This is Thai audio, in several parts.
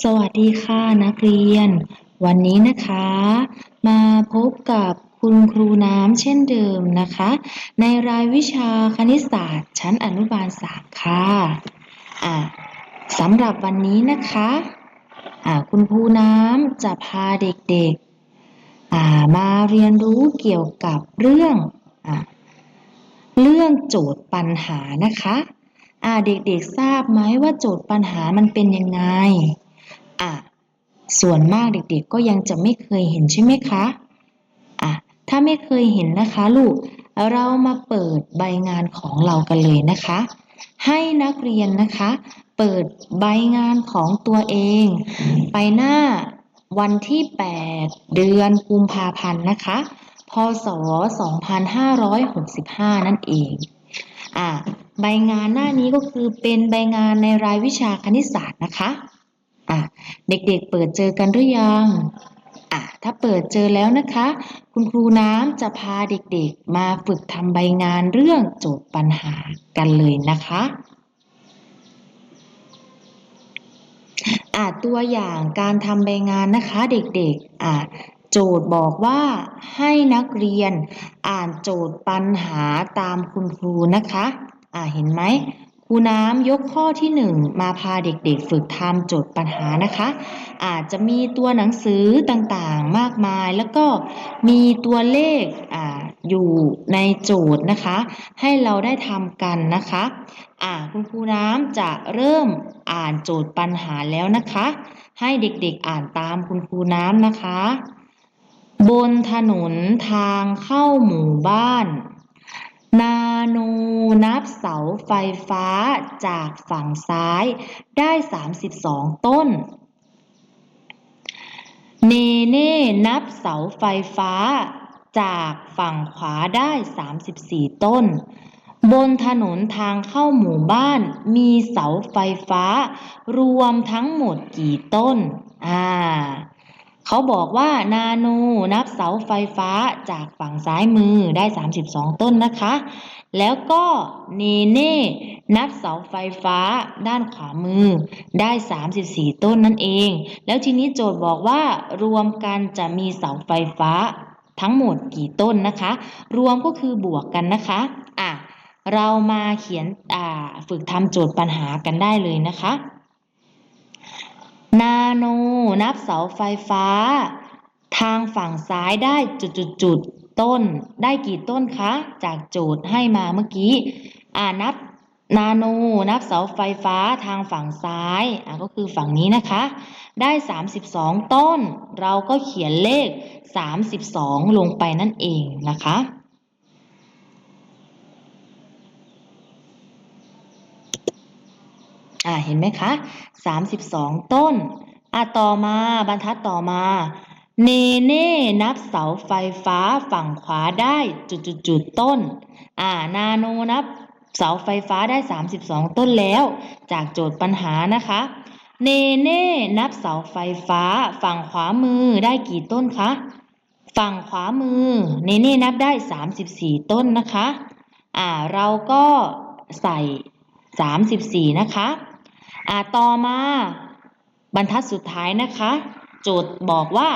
สวัสดีค่ะนักเรียน วันนี้นะคะ มาพบกับคุณครูน้ำเช่นเดิมนะคะ ในรายวิชาคณิตศาสตร์ ชั้นอนุบาลสามค่ะอ่าสำหรับวันนี้นะคะอ่าคุณครูน้ำจะพาเด็กๆอ่ามาเรียนรู้เกี่ยวกับเรื่องอ่าเรื่องโจทย์ปัญหานะคะอ่าเด็กๆทราบไหมว่าโจทย์ปัญหามันเป็นยังไง อะส่วนมากเด็กๆก็ยังจะไม่เคยเห็นใช่ไหมคะอะถ้าไม่เคยเห็นนะคะลูก เรามาเปิดใบงานของเรากันเลยนะคะ ให้นักเรียนนะคะ เปิดใบงานของตัวเอง ไปหน้าวันที่ 8 เดือนกุมภาพันธ์นะคะ พศ 2565 นั่นเองอะใบงานหน้านี้ก็คือเป็นใบงานในรายวิชาคณิตศาสตร์นะคะ อะเด็กๆเปิดเจอกันหรือยังอะถ้าเปิดเจอแล้วนะคะ คุณครูน้ำจะพาเด็กๆมาฝึกทำใบงานเรื่องโจทย์ปัญหากันเลยนะคะอะตัวอย่างการทำใบงานนะคะเด็กๆอะโจทย์บอกว่าให้นักเรียนอ่านโจทย์ปัญหาตามคุณครูนะคะอะเห็นไหม รูน้ำยกข้อที่หนึ่งมาพาเด็กๆ ฝึกทำโจทย์ปัญหานะคะ อาจจะมีตัวหนังสือต่างๆมากมาย แล้วก็มีตัวเลขออยู่ในโจทย์นะคะ ให้เราได้ทำกันนะคะอาคุณครูน้ำจะเริ่มอ่านโจทย์ปัญหาแล้วนะคะ ให้เด็กๆอ่านตามคุณครูน้ำนะคะ บนถนนทางเข้าหมู่บ้าน นา นู นับเสาไฟฟ้าจากฝั่งซ้ายได้ 32 ต้น เนเน่นับเสาไฟฟ้าจากฝั่งขวาได้ 34 ต้น บนถนนทางเข้าหมู่บ้านมีเสาไฟฟ้ารวมทั้งหมดกี่ต้น อ่า เขาบอกว่านาโนนับเสาไฟฟ้าจากฝั่งซ้ายมือได้ 32 ต้นนะคะ แล้วก็เนเน่นับเสาไฟฟ้าด้านขวามือได้ 34 ต้นนั่นเอง แล้วทีนี้โจทย์บอกว่ารวมกันจะมีเสาไฟฟ้าทั้งหมดกี่ต้นนะคะ รวมก็คือบวกกันนะคะอะเรามาเขียนอ่าฝึกทำโจทย์ปัญหากันได้เลยนะคะ นาโน นับเสาไฟฟ้า ทางฝั่งซ้ายได้จุดๆๆต้น ได้กี่ต้นคะ จากโจทย์ให้มาเมื่อกี้ อ่านับนาโน นับเสาไฟฟ้าทางฝั่งซ้ายอ่าก็คือฝั่งนี้นะคะ ได้ 32 ต้น เราก็เขียนเลข 32 ลงไปนั่นเองนะคะ อ่าเห็นไหมคะ32ต้น อะต่อมาบรรทัดต่อมา เนเน่นับเสาไฟฟ้าฝั่งขวาได้จุดๆๆต้น อ่านาโนนับเสาไฟฟ้าได้ 32 ต้นแล้ว จากโจทย์ปัญหานะคะ เนเน่นับเสาไฟฟ้าฝั่งขวามือได้กี่ต้นคะ ฝั่งขวามือ เนเน่นับได้ 34 ต้นนะคะ อ่าเราก็ใส่ 34 นะคะ อ่าต่อมาบรรทัดสุดท้ายนะคะ โจทย์บอกว่า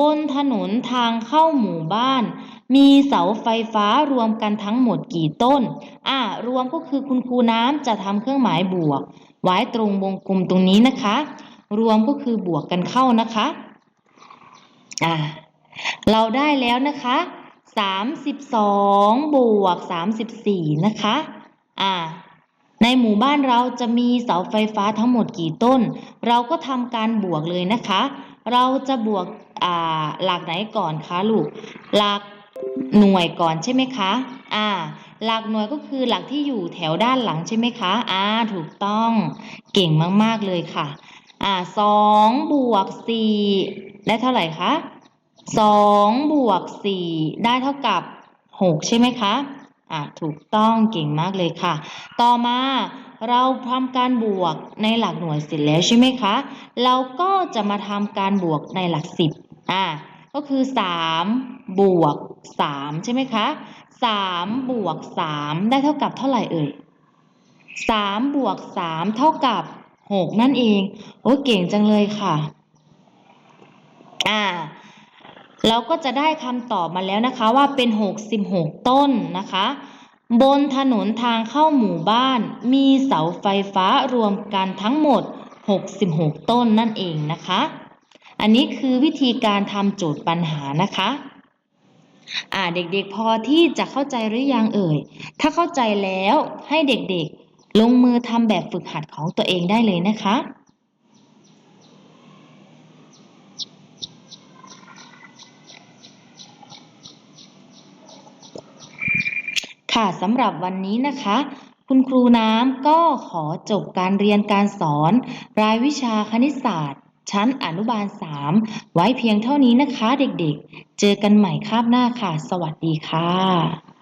บนถนนทางเข้าหมู่บ้าน มีเสาไฟฟ้ารวมกันทั้งหมดกี่ต้น อ่ารวมก็คือคุณครูน้ำจะทำเครื่องหมายบวก ไว้ตรงวงกลมตรงนี้นะคะ รวมก็คือบวกกันเข้านะคะ อ่าเราได้แล้วนะคะ32บวก34นะคะ อ่า ในหมู่บ้านเราจะมีเสาไฟฟ้าทั้งหมดกี่ต้น เราก็ทำการบวกเลยนะคะ เราจะบวกหลักไหนก่อนคะลูก หลักหน่วยก่อนใช่ไหมคะอ่าหลักหน่วยก็คือหลักที่อยู่แถวด้านหลังใช่ไหมคะอ่าถูกต้อง เก่งมากๆเลยค่ะอ่าสองบวกสี่ได้เท่าไหร่คะสองบวกสี่ได้เท่ากับหกใช่ไหมคะ อ่าถูกต้องเก่งมากเลยค่ะ ต่อมาเราทำการบวกในหลักหน่วยเสร็จแล้วใช่ไหมคะ เราก็จะมาทำการบวกในหลักสิบอ่าก็คือสามบวกสามใช่ไหมคะสามบวกสามได้เท่ากับเท่าไหร่เอ่ยสามบวกสามเท่ากับหกนั่นเอง โอ้เก่งจังเลยค่ะ อ่า เราก็จะได้คำตอบมาแล้วนะคะว่าเป็น 66 ต้นนะคะ บนถนนทางเข้าหมู่บ้าน มีเสาไฟฟ้ารวมกันทั้งหมด 66 ต้นนั่นเองนะคะ อันนี้คือวิธีการทำโจทย์ปัญหานะคะอ่าเด็กๆพอที่จะเข้าใจหรือยังเอ่ย ถ้าเข้าใจแล้วให้เด็กๆ ลงมือทำแบบฝึกหัดของตัวเองได้เลยนะคะ ค่ะสำหรับวันนี้นะคะ คุณครูน้ำก็ขอจบการเรียนการสอน รายวิชาคณิตศาสตร์ ชั้นอนุบาล 3 ไว้เพียงเท่านี้นะคะเด็กๆ เจอกันใหม่คาบหน้าค่ะ สวัสดีค่ะ